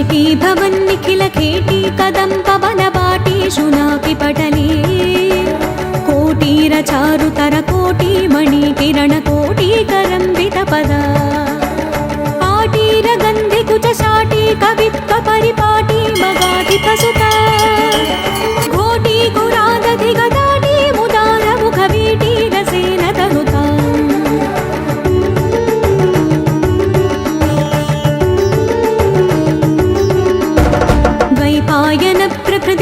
भेटी भवन्निखिलखेटी कदम्बवनवाटेषु नापि पटले कोटीरचारुतरकोटिमणिकिरणकोटीकरम्बितपदा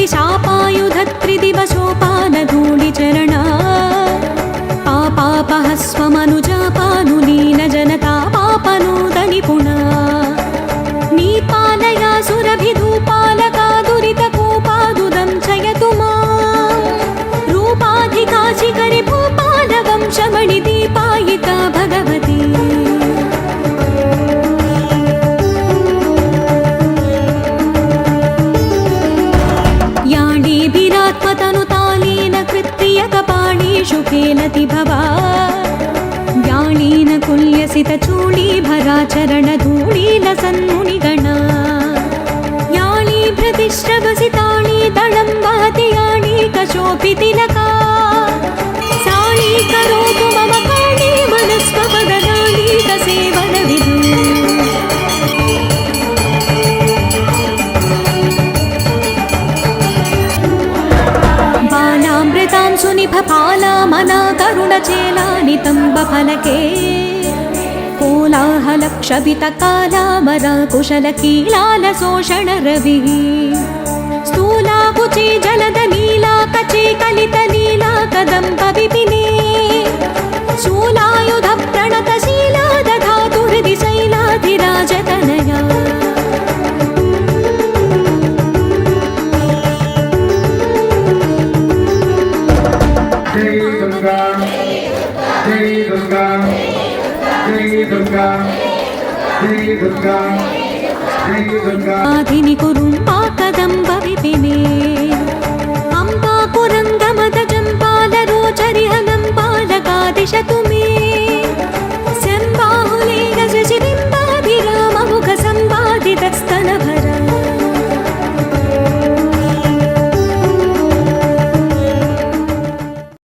शापायुधत्रिदिवशोपानधूलिचरणा पापापः स्वमनुजापा केनति भवा व्याणीन कुल्यसितचूडीभराचरणधूलीन सन्मुनिगणा याणी भृतिश्रवसिताणी दलं वहति याणी कशोऽपि तिलक कचेलानितम्बफलके कोलाहलक्षभितकालामरा कुशलकीलालशोषणरविः स्थूलाकुचील దుర్గా శ్రీ దుర్గా శ్రీ దుర్గా